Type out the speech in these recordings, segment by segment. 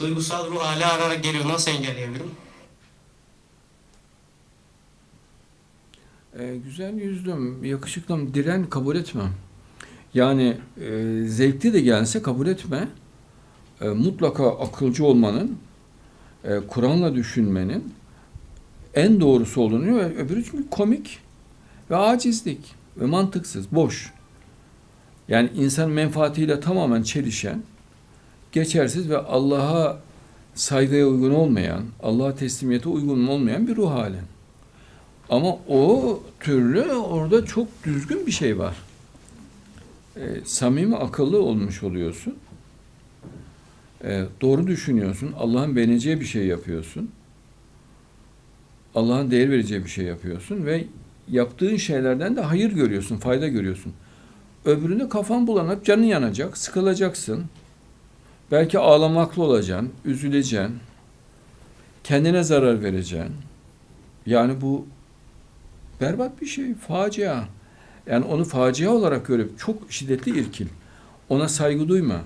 duygusal ruh hali ararak geliyor. Nasıl engelleyebilirim? E, güzel yüzlüm, yakışıklım, diren kabul etmem. Yani e, zevkli de gelse kabul etme. E, mutlaka akılcı olmanın, e, Kur'an'la düşünmenin en doğrusu olduğunu öbürü çünkü komik ve acizlik ve mantıksız, boş. Yani insan menfaatiyle tamamen çelişen, geçersiz ve Allah'a saygıya uygun olmayan, Allah'a teslimiyete uygun olmayan bir ruh hali. Ama o türlü orada çok düzgün bir şey var. E, samimi akıllı olmuş oluyorsun. E, doğru düşünüyorsun. Allah'ın beğeneceği bir şey yapıyorsun. Allah'ın değer vereceği bir şey yapıyorsun ve yaptığın şeylerden de hayır görüyorsun, fayda görüyorsun. Öbüründe kafan bulanıp canın yanacak, sıkılacaksın. Belki ağlamaklı olacaksın, üzüleceksin. Kendine zarar vereceksin. Yani bu berbat bir şey, facia. Yani onu facia olarak görüp çok şiddetli irkil. Ona saygı duyma.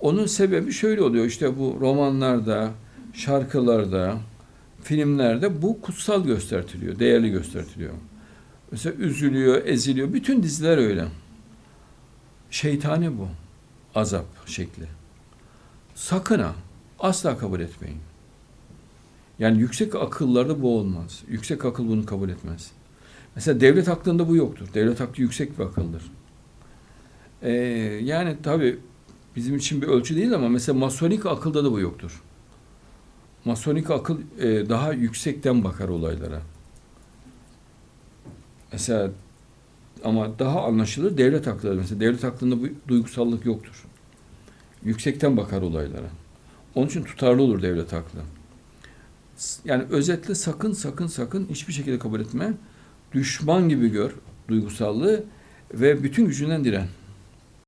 Onun sebebi şöyle oluyor işte bu romanlarda, şarkılarda, filmlerde bu kutsal gösteriliyor, değerli gösteriliyor. Mesela üzülüyor, eziliyor. Bütün diziler öyle. Şeytani bu. Azap şekli. Sakın ha. Asla kabul etmeyin. Yani yüksek akıllarda bu olmaz. Yüksek akıl bunu kabul etmez. Mesela devlet aklında bu yoktur. Devlet aklı yüksek bir akıldır. Ee, yani tabii bizim için bir ölçü değil ama mesela masonik akılda da bu yoktur. Masonik akıl e, daha yüksekten bakar olaylara. Mesela ama daha anlaşılır devlet aklı. Mesela devlet aklında bu duygusallık yoktur. Yüksekten bakar olaylara. Onun için tutarlı olur devlet aklı. Yani özetle sakın sakın sakın hiçbir şekilde kabul etme. Düşman gibi gör duygusallığı ve bütün gücünden diren.